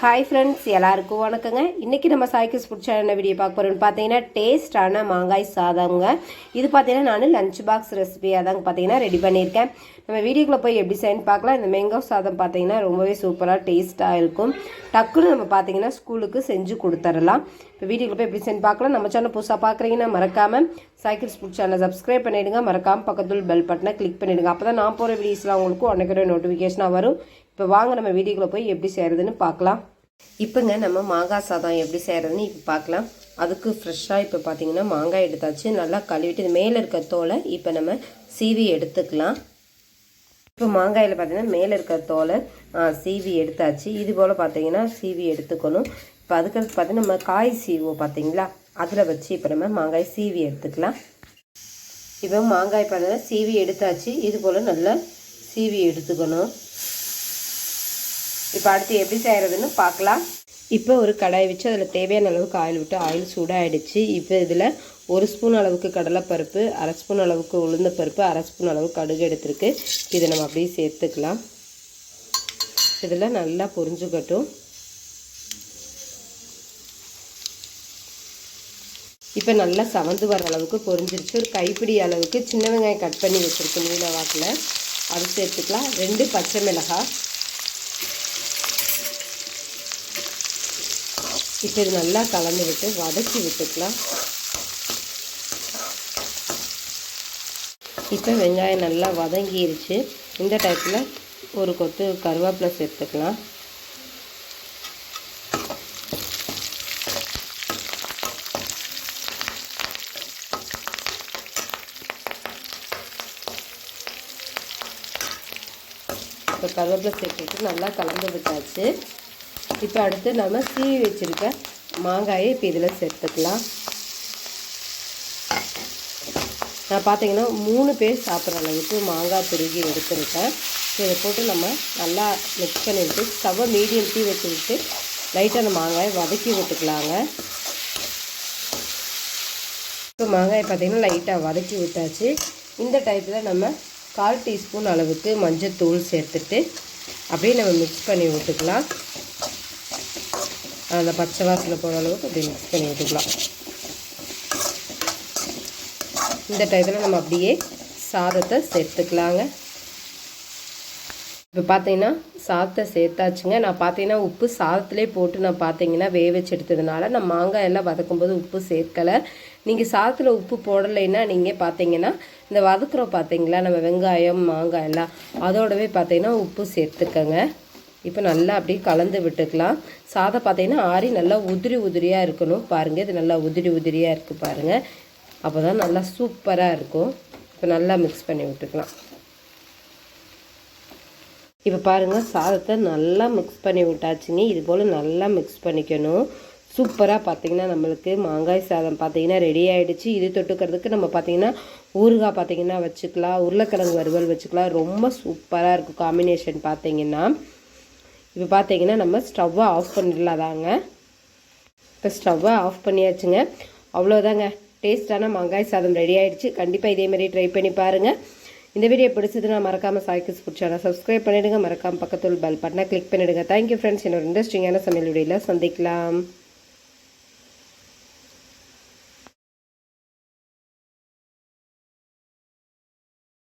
Hi friends எல்லாருக்கும் வணக்கங்க. இன்றைக்கி நம்ம சாய்க்கிஸ் பிடிச்ச என்ன வீடியோ பார்க்க போகிறோம்னு பார்த்தீங்கன்னா டேஸ்டான மாங்காய் சாதங்க இது பார்த்தீங்கன்னா நான் லஞ்ச் பாக்ஸ் ரெசிபியாக தாங்க பார்த்தீங்கன்னா ரெடி பண்ணியிருக்கேன். நம்ம வீடியோக்குள்ளே போய் எப்படி செய்யணும் பார்க்கலாம். இந்த மேங்கோ சாதம் பார்த்தீங்கன்னா ரொம்பவே சூப்பராக டேஸ்ட்டாக இருக்கும். டக்குன்னு நம்ம பார்த்தீங்கன்னா ஸ்கூலுக்கு செஞ்சு கொடுத்துடலாம். இப்போ வீடியோக்குள்ளே போய் எப்படி செய்யணும் பார்க்கலாம். நம்ம சேனல் புதுசாக பார்க்குறீங்கன்னா மறக்காமல் சாய்க்கிஸ் ஃபுட் சேனலை சப்ஸ்கிரைப் பண்ணிவிடுங்க மறக்காமல் பக்கத்தில் பெல் பட்டனை கிளிக் பண்ணிவிடுங்க அப்போ தான் நான் போகிற வீடியோஸ்லாம் உங்களுக்கு உடனே நோட்டிஃபிகேஷனாக வரும். இப்போ வாங்க நம்ம வீடியோக்குள்ளே போய் எப்படி செய்கிறதுன்னு பார்க்கலாம். இப்போங்க நம்ம மாங்காய் சாதம் எப்படி செய்கிறதுன்னு இப்போ பார்க்கலாம் அதுக்கு ஃப்ரெஷ்ஷாக இப்போ பார்த்தீங்கன்னா மாங்காய் எடுத்தாச்சு. நல்லா கழுவிட்டு இது மேலே இருக்க தோலை இப்போ நம்ம சீவி எடுத்துக்கலாம். இப்போ மாங்காயில் பார்த்தீங்கன்னா மேலே இருக்க தோலை சீவி எடுத்தாச்சு. இது போல் பார்த்தீங்கன்னா சீவி எடுத்துக்கணும். இப்போ அதுக்கடுத்து பார்த்தீங்கன்னா நம்ம காய் சீவோம் பார்த்தீங்களா அதில் வச்சு இப்போ நம்ம மாங்காய் சீவி எடுத்துக்கலாம். இப்போ மாங்காய் பார்த்தீங்கன்னா சீவி எடுத்தாச்சு. இது போல் நல்லா சீவி எடுத்துக்கணும். இப்போ அடுத்து எப்படி செய்கிறதுன்னு பார்க்கலாம். இப்போ ஒரு கடாய் வச்சு அதில் தேவையான அளவுக்கு ஆயில் விட்டு ஆயில் சூடாகிடுச்சு இப்போ இதில் ஒரு ஸ்பூன் அளவுக்கு கடலைப்பருப்பு அரை ஸ்பூன் அளவுக்கு உளுந்த பருப்பு அரை ஸ்பூன் அளவுக்கு கடுகு எடுத்துருக்கு. இதை நம்ம அப்படியே சேர்த்துக்கலாம். இதில் நல்லா பொரிஞ்சுக்கட்டும். இப்போ நல்லா சவந்து வர அளவுக்கு பொரிஞ்சிருச்சு. ஒரு கைப்பிடி அளவுக்கு சின்ன வெங்காயம் கட் பண்ணி வச்சுருக்கு நீல வாக்கில். அது சேர்த்துக்கலாம். ரெண்டு பச்சை மிளகாய். இப்போ இது நல்லா கலந்து விட்டு வதக்கி விட்டுக்கலாம். இப்போ வெங்காயம் நல்லா வதங்கிருச்சு. இந்த டைப்பில் ஒரு கொத்து கருவேப்பிலை சேர்த்துக்கலாம். இப்போ கருவேப்பிலை சேர்த்துட்டு நல்லா கலந்து விட்டாச்சு. இப்போ அடுத்து நம்ம சீவி வச்சுருக்க மாங்காயை இப்போ இதில் சேர்த்துக்கலாம். நான் பார்த்தீங்கன்னா மூணு பேர் சாப்பிட்ற அளவுக்கு மாங்காய் துருகி எடுத்துருக்கேன். இதை போட்டு நம்ம நல்லா மிக்ஸ் பண்ணிவிட்டு ஸ்டவ்வை மீடியம் டீ வச்சு விட்டு லைட்டாக அந்த மாங்காயை வதக்கி விட்டுக்கலாங்க. இப்போ மாங்காயை பார்த்திங்கன்னா லைட்டாக வதக்கி விட்டாச்சு. இந்த டைப்பில் நம்ம கால் டீஸ்பூன் அளவுக்கு மஞ்சள் தூள் சேர்த்துட்டு அப்படியே நம்ம மிக்ஸ் பண்ணி விட்டுக்கலாம். அந்த பச்சை வாசனை போகிற அளவுக்கு அப்படி மிக்ஸ் பண்ணி விட்டுக்கலாம் இந்த டயத்தில் நம்ம அப்படியே சாதத்தை சேர்த்துக்கலாங்க. இப்போ பார்த்தீங்கன்னா சாதத்தை சேர்த்தாச்சுங்க. நான் பார்த்தீங்கன்னா உப்பு சாதத்துலேயே போட்டு நான் பார்த்தீங்கன்னா வேக வச்சு எடுத்ததுனால நான் மாங்காய் எல்லாம் வதக்கும்போது உப்பு சேர்க்கலை. நீங்கள் சாதத்தில் உப்பு போடலைன்னா நீங்கள் பார்த்தீங்கன்னா இந்த வதக்குறோம் பார்த்தீங்களா? நம்ம வெங்காயம் மாங்காய் எல்லாம் அதோடவே பார்த்தீங்கன்னா உப்பு சேர்த்துக்கங்க. இப்போ நல்லா அப்படியே கலந்து விட்டுக்கலாம். சாதம் பார்த்தீங்கன்னா ஆறி நல்லா உதிரி உதிரியாக இருக்கணும் பாருங்கள் இது நல்லா உதிரி உதிரியாக இருக்குது பாருங்கள் அப்போ தான் நல்லா சூப்பராக இருக்கும். இப்போ நல்லா மிக்ஸ் பண்ணி விட்டுக்கலாம். இப்போ பாருங்கள் சாதத்தை நல்லா மிக்ஸ் பண்ணி விட்டாச்சுங்க. இது போல் நல்லா மிக்ஸ் பண்ணிக்கணும். சூப்பராக பார்த்திங்கன்னா நம்மளுக்கு மாங்காய் சாதம் பார்த்தீங்கன்னா ரெடி ஆகிடுச்சு இது தொட்டுக்கிறதுக்கு நம்ம பார்த்திங்கன்னா ஊறுகாய் பார்த்தீங்கன்னா வச்சுக்கலாம். உருளைக்கிழங்கு வறுவல் வச்சுக்கலாம். ரொம்ப சூப்பராக இருக்கும் காம்பினேஷன் பார்த்திங்கன்னா இப்போ பார்த்தீங்கன்னா நம்ம ஸ்டவ்வை ஆஃப் பண்ணிடலாதாங்க. இப்போ ஸ்டவ்வை ஆஃப் பண்ணியாச்சுங்க. அவ்வளோதாங்க டேஸ்ட்டான மாங்காய் சாதம் ரெடி ஆகிடுச்சு கண்டிப்பாக இதேமாரி ட்ரை பண்ணி பாருங்கள் இந்த வீடியோ பிடிச்சதுன்னா மறக்காமல் சாய்க்கிஸ் பிடிச்சானா சப்ஸ்கிரைப் பண்ணிவிடுங்க மறக்காமல் பக்கத்தில் பெல் பட்டனை கிளிக் பண்ணிவிடுங்க தேங்க்யூ ஃப்ரெண்ட்ஸ் இன்னொரு இன்ட்ரெஸ்டிங்கான சமையல் வீடியோவில் சந்திக்கலாம்.